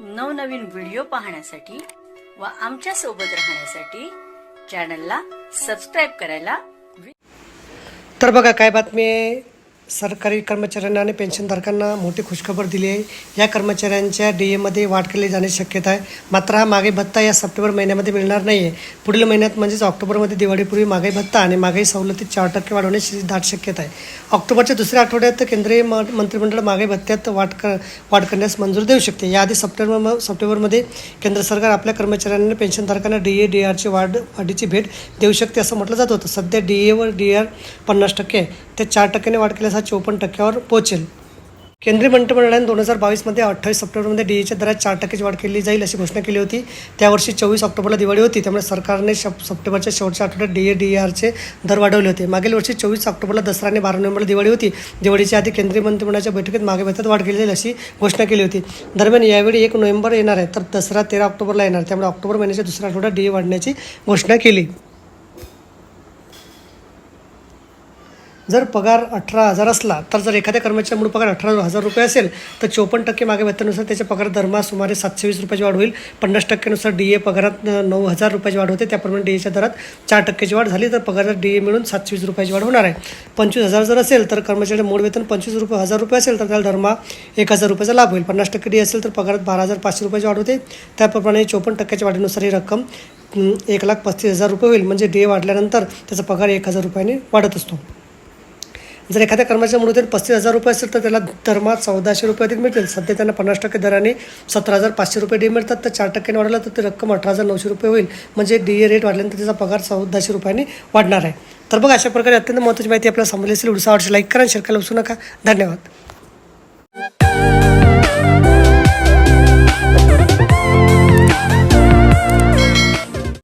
नवनवीन व्हिडिओ पाहण्यासाठी व आमच्यासोबत राहण्यासाठी चॅनलला सबस्क्राईब करायला तर बघा काय बातमी आहे? सरकारी कर्मचाऱ्यांना आणि पेन्शनधारकांना मोठी खुशखबर दिली आहे. या कर्मचाऱ्यांच्या डी एमध्ये वाढ केली जाण्याची शक्यता आहे. मात्र हा मागे भत्ता या सप्टेंबर महिन्यामध्ये मिळणार नाही आहे पुढील महिन्यात म्हणजेच ऑक्टोबरमध्ये दिवाळीपूर्वी महागाई भत्ता आणि मागाई सवलतीत चार टक्के वाढवण्याची दाट शक्यता आहे. ऑक्टोबरच्या दुसऱ्या आठवड्यात केंद्रीय म मंत्रिमंडळ मागे भत्त्यात वाढ कर वाढ करण्यास मंजूर देऊ शकते. याआधी सप्टेंबर सप्टेंबरमध्ये केंद्र सरकार आपल्या कर्मचाऱ्यांना आणि पेन्शनधारकांना डी ए डी आरची वाढ वाढीची भेट देऊ शकते असं म्हटलं जात होतं. सध्या डी एवर डी आर पन्नास टक्के आहे. ते चार टक्क्याने वाढ केल्यास हा चोपन्न टक्क्यावर पोहोचेल केंद्रीय मंत्रिमंडळाने दोन हजार बावीसमध्ये अठ्ठावीस सप्टेंबरमध्ये डी एच्या दरात चार टक्क्याची वाढ केली जाईल अशी घोषणा केली होती. त्यावर्षी चोवीस ऑक्टोबरला दिवाळी होती. त्यामुळे सरकारने शप सप्टेंबरच्या शेवटच्या आठवड्यात डी ए डी आरचे दर वाढवले होते. मागील वर्षी चोवीस ऑक्टोबरला दसरा आणि बारा नोव्हेंबरला दिवाळी होती. दिवाळीच्या आधी केंद्रीय मंत्रिमंडळाच्या बैठकीत मागे भत्त्यात वाढ केली जाईल अशी घोषणा केली होती. दरम्यान यावेळी एक नोव्हेंबर येणार आहे तर दसरा तेरा ऑक्टोबरला येणार. त्यामुळे ऑक्टोबर महिन्याच्या दुसऱ्या आठवड्यात डी ए वाढण्याची घोषणा केली. जर पगार अठरा हजार असला तर जर एखाद्या कर्मचाऱ्या मूळ पगार अठरा हजार रुपये असेल तर चोपन्न टक्के मागे वेतनानुसार त्याच्या पगार दरमहा सुमारे सातशे वीस रुपयाची वाढ होईल. पन्नास टक्क्यानुसार डी ए पगारात नऊ हजार रुपयाची वाढ होते. त्याप्रमाणे डी एच्या दरात चार टक्क्याची वाढ झाली तर पगारात डी ए मिळून सातशे वीस रुपयाची वाढ होणार आहे. पंचवीस हजार जर असेल तर कर्मचाऱ्याचे मूळ वेतन पंचवीस रुपये हजार रुपये असेल तर त्याला दरमहा एक हजार रुपयाचा लाभ होईल. पन्नास टक्के डी असेल तर पगारात बारा हजार पाचशे रुपयाची वाढ होते. त्याप्रमाणे चोपन्न टक्क्याच्या वाढीनुसार ही रक्कम एक लाख पस्तीस हजार रुपये होईल. म्हणजे डी ए वाढल्यानंतर त्याचा पगार एक हजार रुपयाने वाढत असतो. जर एखाद्या कर्मचाऱ्या मूळ पस्तीस हजार रुपये असेल तर त्याला दरमहा चौदाशे रुपये अधिक मिळतील. सध्या त्यांना पन्नास टक्के दराने सतरा हजार पाचशे रुपये डी मिळतात. तर चार टक्क्याने वाढला तर ती रक्कम अठरा हजार नऊशे रुपये होईल. म्हणजे डी ए रेट वाढल्यानंतर त्याचा पगार चौदाशे रुपयांनी वाढणार आहे. तर बघा अशा प्रकारे अत्यंत महत्त्वाची माहिती आपल्याला समजली असेल. उडसा आवडशी लाईक करा शेअर करायला विसरू नका. धन्यवाद.